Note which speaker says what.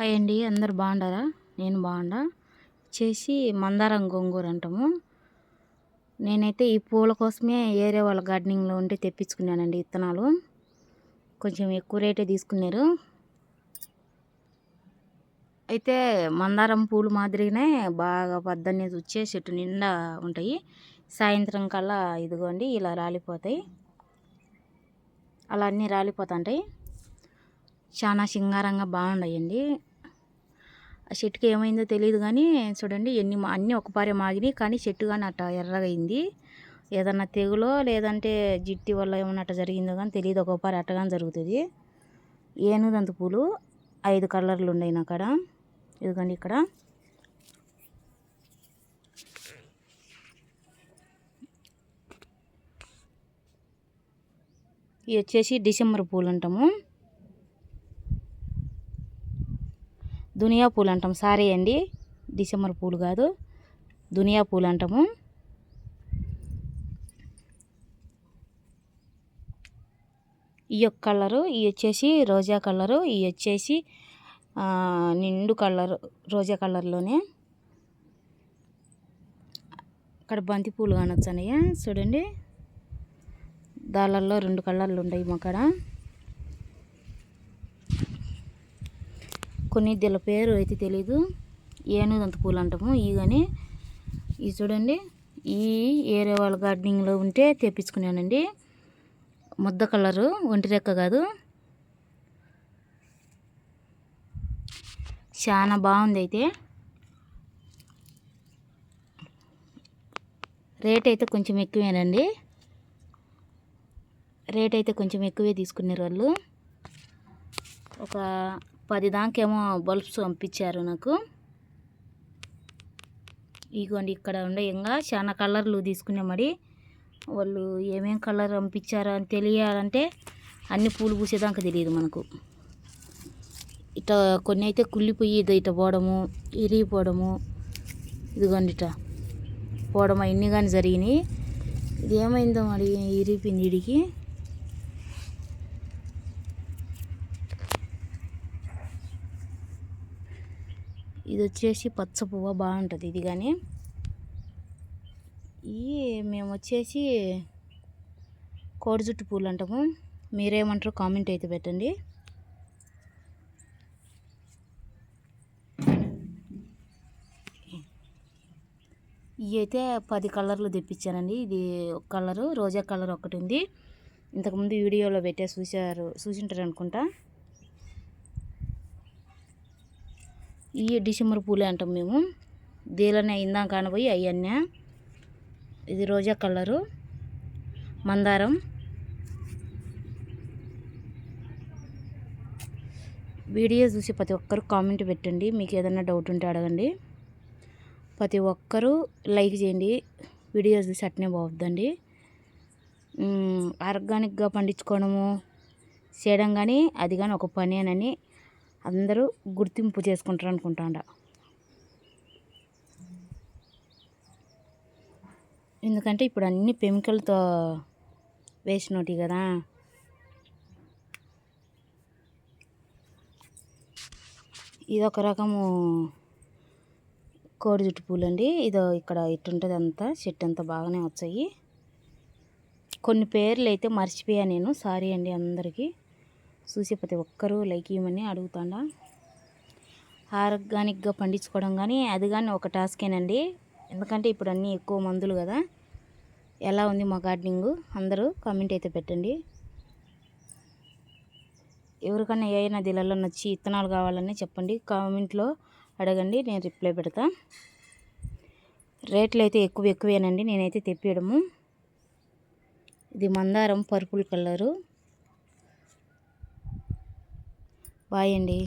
Speaker 1: Hi అండి అందరు బాగుండారా? నేను బాగుండా? చేసి మందారం గోంగూర అంటాము. నేనైతే ఈ పూల కోసమే ఏరే వాళ్ళ గార్డెనింగ్లో ఉంటే తెప్పించుకున్నానండి విత్తనాలు కొంచెం ఎక్కువ రేటే తీసుకున్నారు. అయితే మందారం పూలు మాదిరిగానే బాగా పద్దన్నే వచ్చే చెట్టు నిండా ఉంటాయి. సాయంత్రం కల్లా ఇదిగోండి ఇలా రాలిపోతాయి. అలా అన్నీ రాలిపోతుంటాయి. చాలా సింగారంగా బాగుండయండి. ఆ చెట్టుకి ఏమైందో తెలియదు కానీ చూడండి ఎన్ని అన్నీ ఒకపారే మాగినాయి. కానీ చెట్టు కానీ అట్ట ఎర్రగా అయింది ఏదన్నా తెగులో లేదంటే జిట్టి వల్ల ఏమన్నా అట్ట జరిగిందో కానీ తెలియదు ఒకపారి అట్టగానే జరుగుతుంది. ఏనుగంత పూలు ఐదు కలర్లు ఉన్నాయి అక్కడ ఇదిగోండి ఇక్కడ. ఇవి వచ్చేసి డిసెంబర్ పూలు అంటాము. దునియా పూలు అంటాం సారీ అండి డిసెంబర్ పూలు కాదు. దునియా పూలు అంటాము ఈ యొక్క కలరు ఇవి వచ్చేసి రోజా కలరు ఇవి వచ్చేసి నిండు కలర్ రోజా కలర్లోనే. అక్కడ బంతి పూలు కానొచ్చానయ్యా చూడండి. దాళ్ళల్లో రెండు కలర్లు ఉన్నాయి అక్కడ కొన్ని దీల పేరు అయితే తెలీదు. ఏనుగంత పూలు అంటాము ఈ కానీ ఇది చూడండి. ఈ ఏరే వాళ్ళ గార్డెనింగ్లో ఉంటే తెప్పించుకున్నానండి. ముద్ద కలరు ఒంటి రెక్క కాదు. చాలా బాగుంది అయితే రేట్ అయితే కొంచెం ఎక్కువేనండి. రేట్ అయితే కొంచెం ఎక్కువే తీసుకున్నారు వాళ్ళు ఒక పది దాకేమో బల్బ్స్ పంపించారు నాకు. ఇగోండి ఇక్కడ ఉండే ఇంకా చాలా కలర్లు తీసుకునే మరి. వాళ్ళు ఏమేం కలర్ పంపించారో అని తెలియాలంటే అన్ని పూలు పూసేదాకా తెలియదు మనకు. ఇట కొన్ని అయితే కుళ్ళిపోయి ఇట పోవడము ఇరిగిపోవడము ఇదిగోండి ఇట పోవడం అన్నీ కానీ జరిగినాయి. ఇది ఏమైందో మరి ఇరిగిపోయింది ఇడికి. ఇది వచ్చేసి పచ్చ పువ్వు బాగుంటుంది ఇది కానీ ఈ మేము వచ్చేసి కోడి జుట్టు పూలు అంటాము మీరేమంటారు కామెంట్ అయితే పెట్టండి. ఇవి అయితే పది కలర్లు తెప్పించానండి. ఇది ఒక కలరు రోజా కలర్ ఒకటి ఉంది. ఇంతకుముందు వీడియోలో పెట్టే చూసారు చూసింటారు అనుకుంటా ఈ డిసెంబర్ పూలే అంటాం మేము. దీలనే ఇందాం కానపోయి అవన్నీ ఇది రోజా కలరు. మందారం. వీడియో చూసి ప్రతి ఒక్కరు కామెంట్ పెట్టండి. మీకు ఏదైనా డౌట్ ఉంటే అడగండి. ప్రతి ఒక్కరూ లైక్ చేయండి. వీడియో చూసి అట్నే బాగుద్దండి ఆర్గానిక్గా పండించుకోవడము చేయడం కానీ అది కానీ ఒక పనేనని అందరూ గుర్తింపు చేసుకుంటారు అనుకుంటాండ ఎందుకంటే ఇప్పుడు అన్ని కెమికల్తో వేసినోటి కదా. ఇది ఒక రకము కోడి జుట్టు పూలు అండి ఇదో ఇక్కడ ఇట్టుంటుంది అంతా చెట్టు అంతా బాగానే వచ్చాయి. కొన్ని పేర్లు అయితే మర్చిపోయా నేను. సారీ అండి అందరికీ. చూసి ప్రతి ఒక్కరూ లైక్ ఇవ్వమని అడుగుతాడా. ఆర్గానిక్గా పండించుకోవడం కానీ అది కానీ ఒక టాస్కేనండి. ఎందుకంటే ఇప్పుడు అన్నీ ఎక్కువ మందులు కదా. ఎలా ఉంది మా గార్డెనింగ్? అందరూ కామెంట్ అయితే పెట్టండి. ఎవరికన్నా ఏమైనా దీలలో నచ్చి ఇత్తనాలు కావాలని చెప్పండి. కామెంట్లో అడగండి నేను రిప్లై పెడతా. రేట్లు అయితే ఎక్కువ ఎక్కువేనండి నేనైతే తెప్పియడము. ఇది మందారం పర్పుల్ కలరు. బాయ్ అండి.